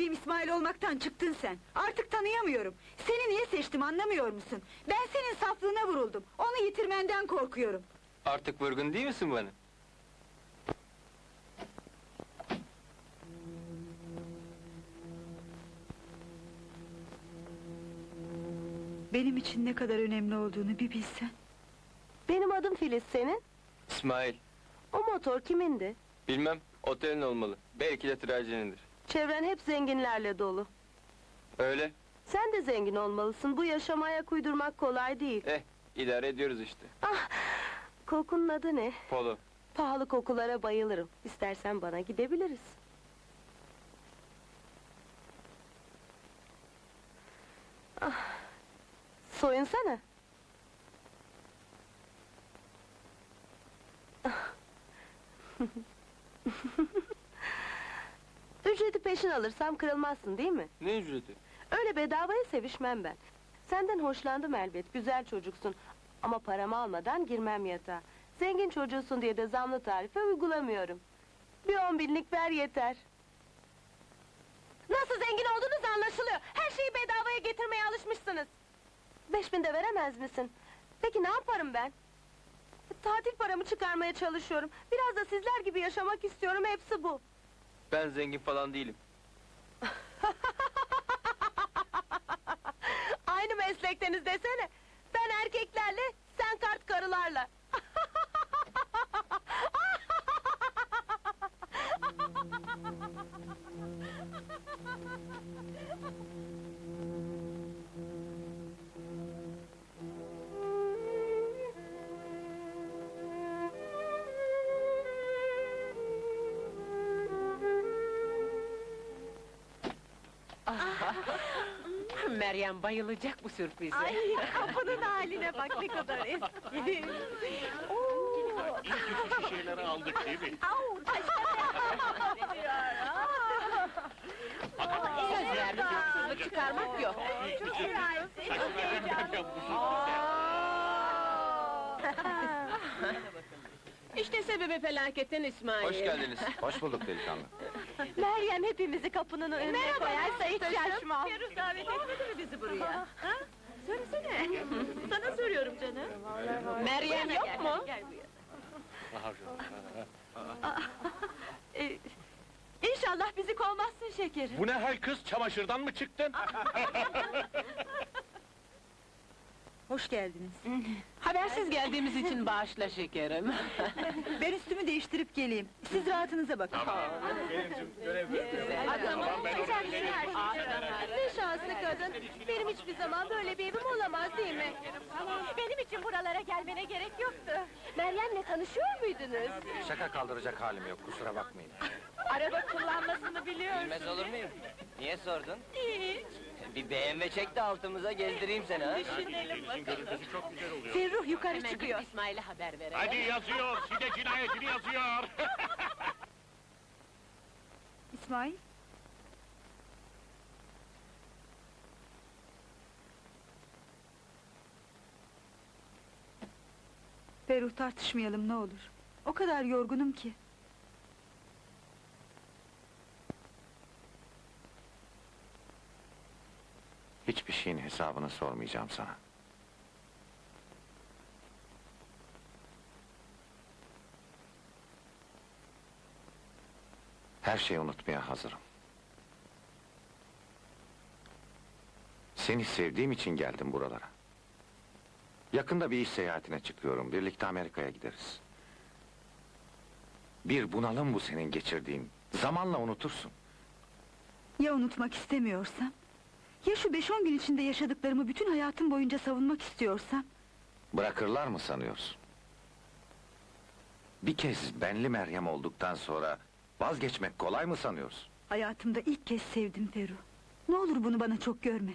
sevdiğim İsmail olmaktan çıktın sen. Artık tanıyamıyorum. Seni niye seçtim anlamıyor musun? Ben senin saflığına vuruldum. Onu yitirmenden korkuyorum. Artık vurgun değil misin bana? Benim için ne kadar önemli olduğunu bir bilsen. Benim adım Filiz senin. İsmail, O motor kimindi? bilmem, otelin olmalı. Belki de trajenindir. Çevren hep zenginlerle dolu. Öyle, Sen de zengin olmalısın. Bu yaşama ayak uydurmak kolay değil. eh, idare ediyoruz işte. Ah, kokunun adı ne? Polo. Pahalı kokulara bayılırım. İstersen bana gidebiliriz. Ah, soyunsana. Ah. Ücreti peşin alırsam kırılmazsın değil mi? Ne ücreti? Öyle bedavaya sevişmem ben. Senden hoşlandım elbet, güzel çocuksun. Ama paramı almadan girmem yatağa. Zengin çocuğusun diye de zamlı tarife uygulamıyorum. Bir on binlik ver yeter. Nasıl zengin olduğunuz anlaşılıyor. Her şeyi bedavaya getirmeye alışmışsınız. Beş bin de veremez misin? Peki ne yaparım ben? Tatil paramı çıkarmaya çalışıyorum. Biraz da sizler gibi yaşamak istiyorum, hepsi bu. Ben zengin falan değilim. Aynı meslekteniz desene. Ben erkeklerle, sen kart karılarla. Meryem bayılacak bu sürprize. Ay kapının haline bak ne kadar eski. İyi kötü şeyleri aldık değil mi? Söz verdim, haksızlık çıkarmak yok. Saçlarından yapmışsın. İşte sebebi felaketin İsmail. Hoş geldiniz. Hoş bulduk delikanlı. Meryem hepimizi kapının önüne koyarsa hiç şaşmam. Firuz davet etmedi mi bizi buraya? Ha? Söylesene. Sana soruyorum canım. Meryem yok mu? Ee, İnşallah bizi kovmazsın şekerim. Bu ne hal kız? Çamaşırdan mı çıktın? Hoş geldiniz. Habersiz geldiğimiz için bağışla şekerim. Ben üstümü değiştirip geleyim. Siz rahatınıza bakın. Adamın ben onu Ne şanslı kadın. Benim hiçbir zaman böyle bir evim olamaz değil mi? Benim için buralara gelmene gerek yoktu. Meryem'le tanışıyor muydunuz? Şaka kaldıracak halim yok kusura bakmayın. Araba kullanmasını biliyorum. Bilmez olur muyum? Niye sordun? Hiç. Bir BMW çek de altımıza gezdireyim seni ha. Görüntüsü çok güzel oluyor. Ferruh yukarı Hemen çıkıyor. gidip İsmail'e haber verelim. Hadi yazıyor, Side cinayetini yazıyor. İsmail. Ferruh tartışmayalım ne olur. O kadar yorgunum ki. Hiçbir şeyin hesabını sormayacağım sana. Her şeyi unutmaya hazırım. Seni sevdiğim için geldim buralara. Yakında bir iş seyahatine çıkıyorum. Birlikte Amerika'ya gideriz. Bir bunalım bu senin geçirdiğin. Zamanla unutursun. Ya unutmak istemiyorsam? Ya şu beş on gün içinde yaşadıklarımı bütün hayatım boyunca savunmak istiyorsam? Bırakırlar mı sanıyorsun? Bir kez benli Meryem olduktan sonra vazgeçmek kolay mı sanıyorsun? Hayatımda ilk kez sevdim Ferruh. Ne olur bunu bana çok görme.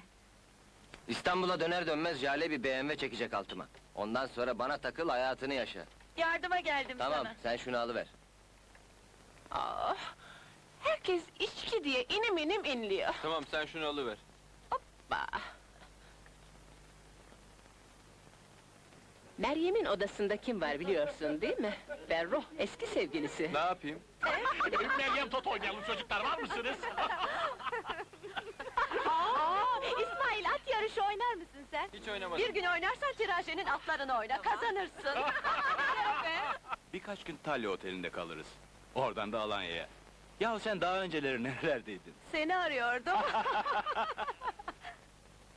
İstanbul'a döner dönmez Jale bir BMW çekecek altıma. Ondan sonra bana takıl hayatını yaşa. Yardıma geldim Tamam sen şunu alıver. Ah, herkes içki diye inim inim inliyor. Tamam, sen şunu alıver. Meryem'in odasında kim var biliyorsun değil mi? Berruh, eski sevgilisi. Ne yapayım? Meryem Tot oynayalım çocuklar, var mısınız? Aa, İsmail at yarışı oynar mısın sen? Hiç oynamadım. Bir gün oynarsan tirajenin atlarını oyna, kazanırsın. Birkaç gün Talya Oteli'nde kalırız. Oradan da Alanya'ya. Yahu sen daha önceleri nerelerdeydin? Seni arıyordum.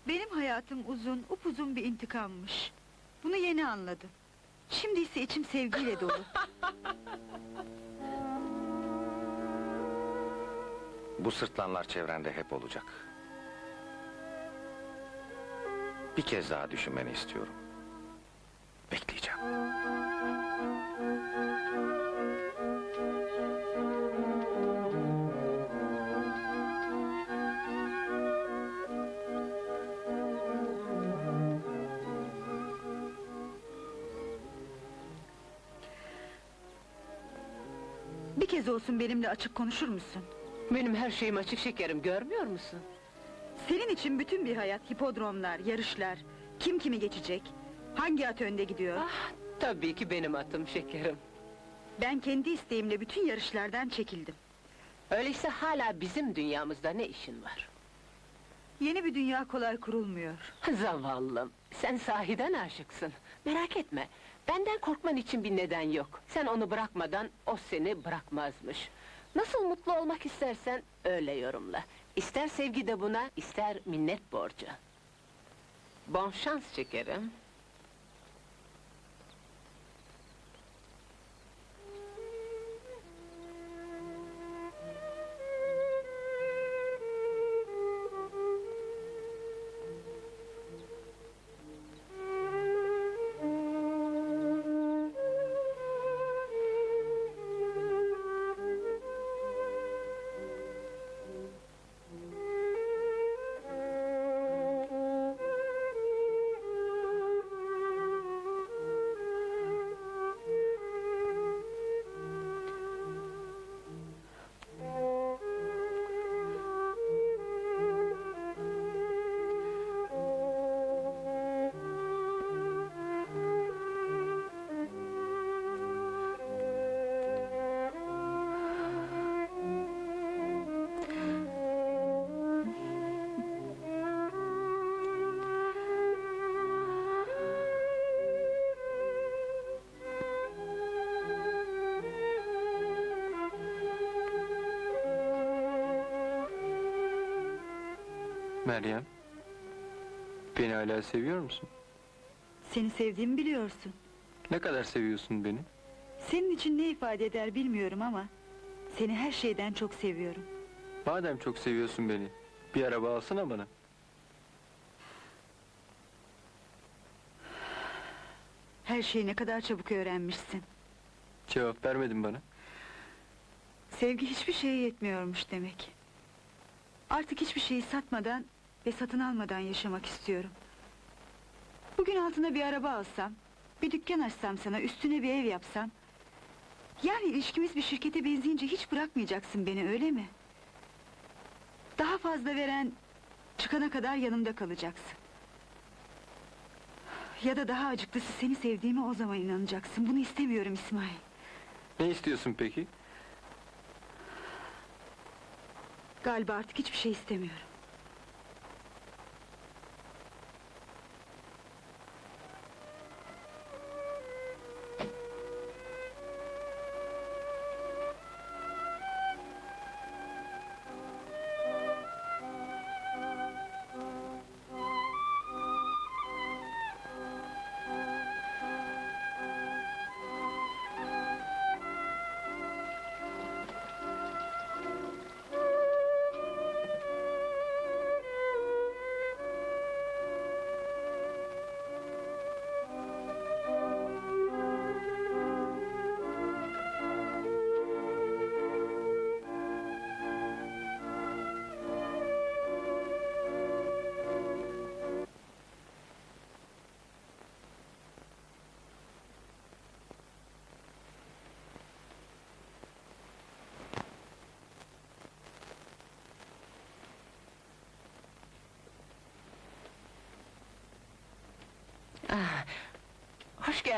Benim hayatım uzun, upuzun bir intikammış. Bunu yeni anladım. Şimdi ise içim sevgiyle dolu. Bu sırtlanlar çevrende hep olacak. Bir kez daha düşünmeni istiyorum. Bekleyeceğim. Olsun benimle açık konuşur musun? Benim her şeyim açık şekerim, görmüyor musun? Senin için bütün bir hayat, hipodromlar, yarışlar, kim kimi geçecek, hangi at önde gidiyor? Ah, tabii ki benim atım şekerim. Ben kendi isteğimle bütün yarışlardan çekildim. Öyleyse hala bizim dünyamızda ne işin var? Yeni bir dünya kolay kurulmuyor. Zavallım, sen sahiden aşıksın. Merak etme, benden korkman için bir neden yok. Sen onu bırakmadan, o seni bırakmazmış. Nasıl mutlu olmak istersen, öyle yorumla. İster sevgi de buna, ister minnet borcu. Bon şans şekerim. Meryem. Beni hala seviyor musun? Seni sevdiğimi biliyorsun. Ne kadar seviyorsun beni? Senin için ne ifade eder bilmiyorum ama... ...seni her şeyden çok seviyorum. Madem çok seviyorsun beni, bir araba alsana bana. Her şeyi ne kadar çabuk öğrenmişsin. Cevap vermedin bana. Sevgi hiçbir şeye yetmiyormuş demek. Artık hiçbir şeyi satmadan ve satın almadan yaşamak istiyorum. Bugün altına bir araba alsam, bir dükkan açsam sana, üstüne bir ev yapsam... Yani ilişkimiz bir şirkete benzeyince hiç bırakmayacaksın beni, öyle mi? Daha fazla veren, çıkana kadar yanımda kalacaksın. Ya da daha acıklısı seni sevdiğime o zaman inanacaksın. Bunu istemiyorum İsmail. Ne istiyorsun peki? Galiba artık hiçbir şey istemiyorum.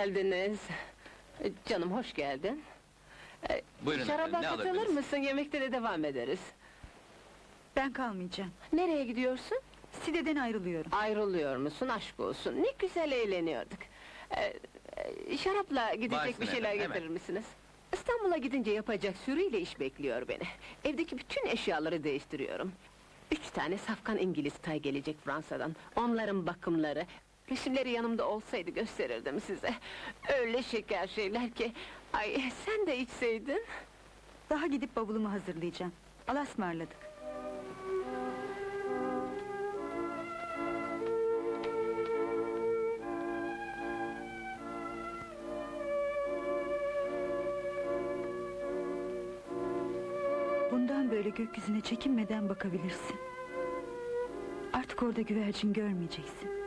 Geldiniz. Ee, Canım hoş geldin. Ee, Buyurun Şaraba efendim, ne katılır alırdınız? mısın? Yemekte de devam ederiz. Ben kalmayacağım. Nereye gidiyorsun? Side'den ayrılıyorum. Ayrılıyor musun aşk olsun? Ne güzel eğleniyorduk. Ee, e, şarapla gidecek Varsın bir şeyler efendim, hemen. getirir misiniz? İstanbul'a gidince yapacak sürüyle iş bekliyor beni. Evdeki bütün eşyaları değiştiriyorum. Üç tane safkan İngiliz tay gelecek Fransa'dan. Onların bakımları... Resimleri yanımda olsaydı gösterirdim size. Öyle şeker şeyler ki... Ay sen de içseydin. Daha gidip bavulumu hazırlayacağım. Alasmarladık. Bundan böyle gökyüzüne çekinmeden bakabilirsin. Artık orada güvercin görmeyeceksin.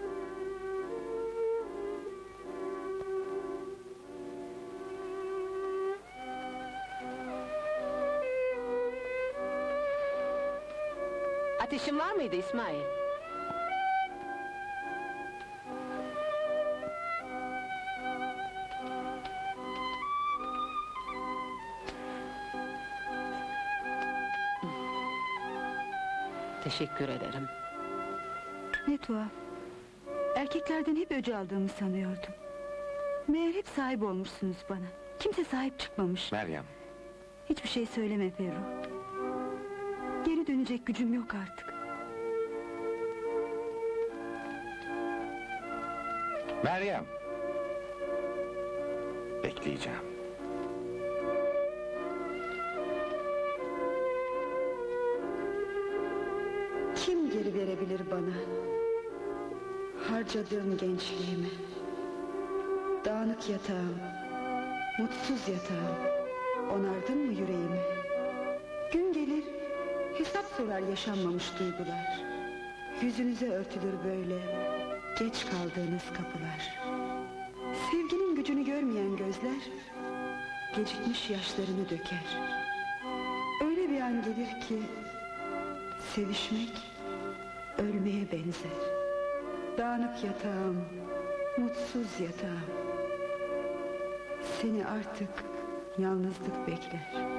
Ateşin var mıydı İsmail? Teşekkür ederim. Ne tuhaf. Erkeklerden hep öc aldığımı sanıyordum. Meğer hep sahip olmuşsunuz bana. Kimse sahip çıkmamış. Meryem, Hiçbir şey söyleme Ferruh. Geri dönecek gücüm yok artık. Meryem! Bekleyeceğim. Kim geri verebilir bana? Harcadığım gençliğimi. Dağınık yatağım, mutsuz yatağım. Onardın mı yüreğimi? Gün gelir, hesap sorar yaşanmamış duygular. Yüzünüze örtülür böyle, geç kaldığınız kapılar. Sevginin gücünü görmeyen gözler, gecikmiş yaşlarını döker. Öyle bir an gelir ki, Sevişmek ölmeye benzer. Dağınık yatağım, mutsuz yatağım. Seni artık yalnızlık bekler.